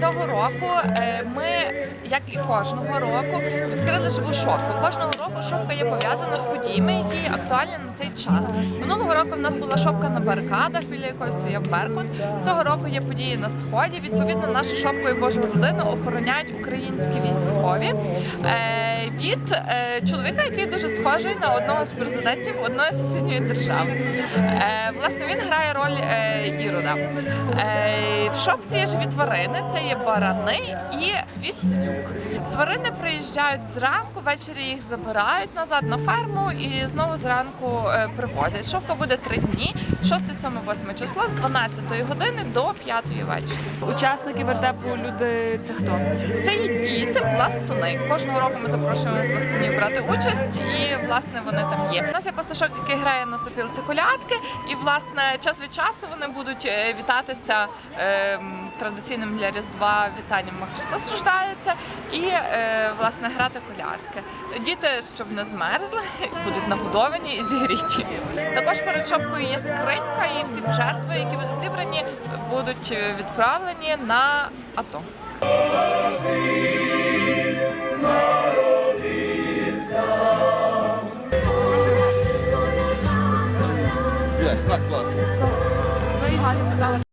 цього року е, ми, як і кожного року, відкрили живу шопку. Кожного року шопка є пов'язана з подіями, які актуальні на цей час. Минулого року в нас була шопка на барикадах, біля якої стояв Беркут. Цього року є події на сході. Відповідно, нашу шопку і Божу родину охороняють українські військові е, від е, чоловіка, який дуже схожий на одного з президентів одної сусідньої держави. Власне, він грає роль Ірода. Е, в шопці є живі тварини, це є барани і віслюк. Тварини приїжджають зранку, ввечері їх забирають назад на ферму і знову зранку е, привозять. Шопка буде три дні: 6, 7, 8 число з 12 години до 5 вечора. Учасники вертепу люди це хто? Це є діти, пластуни. Кожного року ми запрошуємо пластунів брати участь, і власне вони там є. У нас є пастушок, який грає на сопілці колядки, і власне час від часу вони будуть е, вітатися ем, традиційним для Різдва вітанням Христос рождається і е, власне грати колядки. Діти, щоб не змерзли, будуть нагодовані і зігріті. Також перед шопкою є скринька, і всі жертви, які будуть зібрані, будуть е, відправлені на АТО. Так, клас. Свої гаді питали.